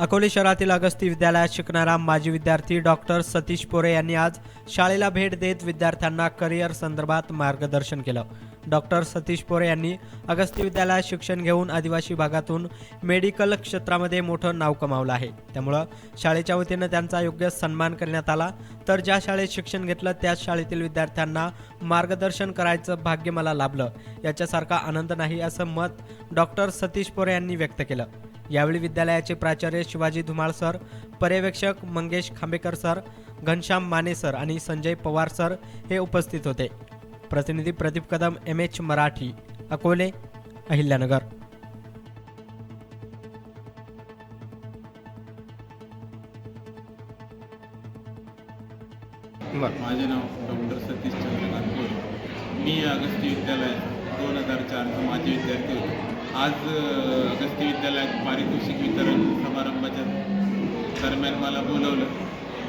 अकोले शहरातील अगस्ती विद्यालयात शिकणारा माजी विद्यार्थी डॉक्टर सतीश पोरे यांनी आज शाळेला भेट देत विद्यार्थ्यांना करिअर संदर्भात मार्गदर्शन केलं. डॉक्टर सतीश पोरे यांनी अगस्ती विद्यालयात शिक्षण घेऊन आदिवासी भागातून मेडिकल क्षेत्रामध्ये मोठं नाव कमावलं आहे. त्यामुळं शाळेच्या वतीनं त्यांचा योग्य सन्मान करण्यात आला. तर ज्या शाळेत शिक्षण घेतलं त्याच शाळेतील विद्यार्थ्यांना मार्गदर्शन करायचं भाग्य मला लाभलं. याच्यासारखा आनंद नाही असं मत डॉक्टर सतीश पोरे यांनी व्यक्त केलं. यावेळी विद्यालयाचे प्राचार्य शिवाजी धुमाळ सर पर्यवेक्षक मंगेश खांबेकर सर घनश्याम माने सर आणि संजय पवार सर हे उपस्थित होते. प्रतिनिधी प्रदीप कदम एम एच मराठी अकोले अहिल्यानगर. माझे नाव डॉक्टर सतीश चंद्रकांत कोरे मी अगस्ती विद्यालयात दोन हजार चारचा माजी विद्यार्थी होतो. आज अगस्ती विद्यालयात पारितोषिक वितरण समारंभाच्या दरम्यान मला बोलवलं.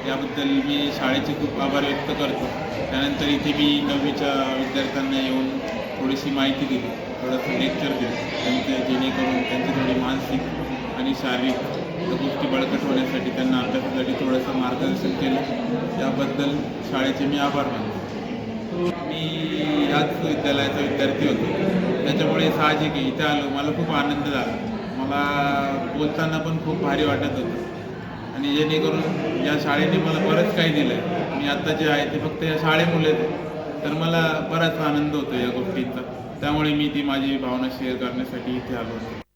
याबद्दल मी शाळेचे खूप आभार व्यक्त करतो. त्यानंतर इथे मी नववीच्या विद्यार्थ्यांना येऊन थोडीशी माहिती दिली. थोडंसं लेक्चर दिलं. त्यांचे जेणेकरून त्यांची थोडी मानसिक आणि शारीरिक गोष्टी बळकट होण्यासाठी त्यांना अभ्यासासाठी थोडंसं मार्गदर्शन केलं. त्याबद्दल शाळेचे मी आभार मानतो. मी याच विद्यालयाचा विद्यार्थी होतो. त्याच्यामुळे साहजिक आहे. इथे आलो मला खूप आनंद झाला. मला बोलताना पण खूप भारी वाटत होतं. आणि जेणेकरून या शाळेने मला बरंच काही दिलं आहे मी आत्ता जे आहे ते फक्त या शाळेमुळेच आहे. तर मला बराच आनंद होतो या गोष्टींचा. त्यामुळे मी ती माझी भावना शेअर करण्यासाठी इथे आलो होतो.